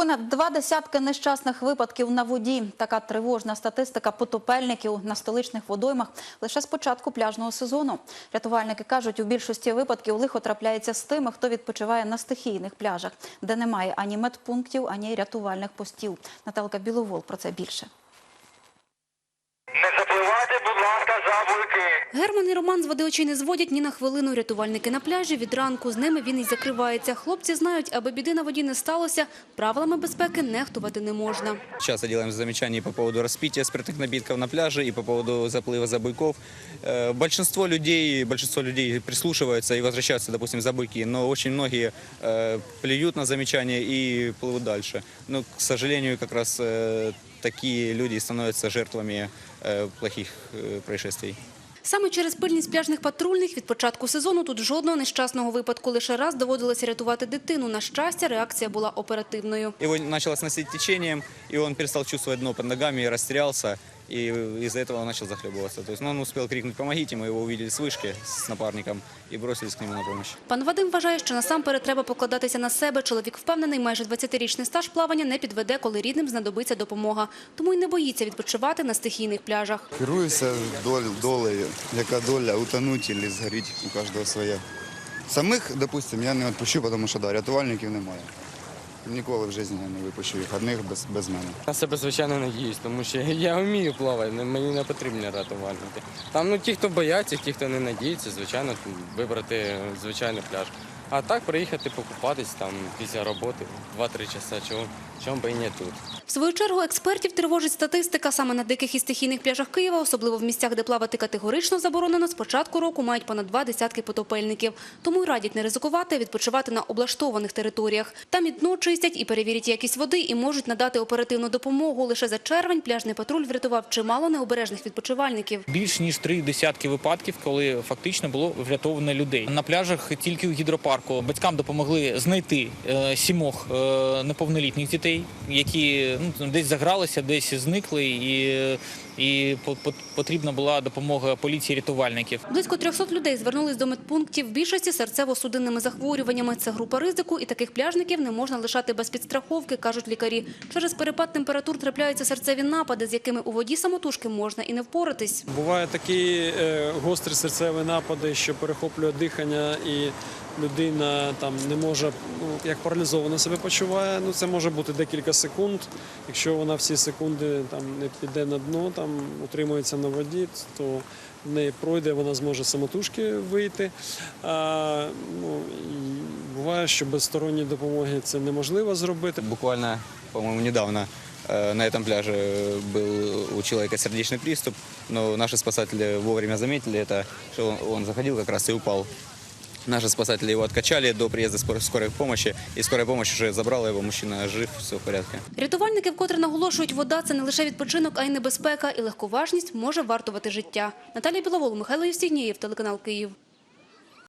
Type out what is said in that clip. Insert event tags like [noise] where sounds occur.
Понад два десятки нещасних випадків на воді. Така тривожна статистика потопельників на столичних водоймах лише з початку пляжного сезону. Рятувальники кажуть, у більшості випадків лихо трапляється з тими, хто відпочиває на стихійних пляжах, де немає ані медпунктів, ані рятувальних постів. Наталка Біловол про це більше. Не запливайте, будь ласка, за буйки. Герман і Роман з води очей не зводять ні на хвилину. Рятувальники на пляжі від ранку. З ними він і закривається. Хлопці знають, аби біди на воді не сталося, правилами безпеки нехтувати не можна. Часто делаем замечания и по поводу распития спиртных напитков на пляже, и по поводу заплыва забойков. Э, Большинство людей, большинство людей прислушиваются и возвращаются, допустим, за буйки, но очень многие э, плюют на замечания и плывут дальше. Но, к сожалению, как раз э, такие люди становятся жертвами э, плохих э, происшествий. Саме через пильність пляжних патрульних від початку сезону тут жодного нещасного випадку. Лише раз доводилося рятувати дитину. На щастя, реакція була оперативною. Його начало сносить течением, і он перестав чувствовать дно під ногами, і растерялся, и из-за этого он начал захлебываться. То есть, ну, он успел крикнуть «помогите», мы его увидели с вышки с напарником и бросились к нему на помощь. Пан Вадим вважає, що насамперед треба покладатися на себе. Чоловік впевнений, майже 20-річний стаж плавання не підведе, коли рідним знадобиться допомога. Тому й не боїться відпочивати на стихійних пляжах. Керуюся доль- долею, яка доля утонуть або згоріти, у кожного своя. Самих, допустим, я не відпущу, тому що да, рятувальників немає. Ніколи в житті не випущу їх одних без, без мене. На себе, звичайно, надіюсь, тому що [laughs] я вмію плавати, мені не потрібні рятувальники. Там ну, ті, хто бояться, ті, хто не надіється, звичайно, вибрати звичайний пляж. А так приїхати покупатись там після роботи 2-3 часа, чому, чому би і не тут. В свою чергу експертів тривожить статистика. Саме на диких і стихійних пляжах Києва, особливо в місцях, де плавати категорично заборонено, з початку року мають понад два десятки потопельників. Тому й радять не ризикувати, відпочивати на облаштованих територіях. Там і дно чистять, і перевірять якість води, і можуть надати оперативну допомогу. Лише за червень пляжний патруль врятував чимало необережних відпочивальників. більш ніж три десятки випадків, коли фактично було врятовано людей. На пляжах тільки у гідропарку батькам допомогли знайти е, сімох е, неповнолітніх дітей, які ну, десь загралися, десь зникли, і, і по- по- потрібна була допомога поліції рятувальників. Близько 300 людей звернулись до медпунктів. Більшості серцево-судинними захворюваннями. Це група ризику, і таких пляжників не можна лишати без підстраховки, кажуть лікарі. Через перепад температур трапляються серцеві напади, з якими у воді самотужки можна і не впоратись. Бувають такі е, гострі серцеві напади, що перехоплює дихання, і людина там не може, ну як паралізовано себе почуває. Ну це може бути декілька секунд. Якщо вона всі секунди там не піде на дно, там утримується на воді, то в неї пройде, вона зможе самотужки вийти. А, ну, і буває, що без сторонньої допомоги це неможливо зробити. Буквально, по-моему, недавно э, на этом пляже был у человека сердечный приступ, но наши спасатели вовремя заметили это, что он, он заходил как раз и упал. Наши спасатели его откачали до приезда скорой, помощи, и скорая помощь уже забрала его, мужчина жив, все в порядке. Рятувальники вкотре наголошують, вода – це не лише відпочинок, а й небезпека. І легковажність може вартувати життя. Наталія Біловол, Михайло Євстігнієв, телеканал «Київ».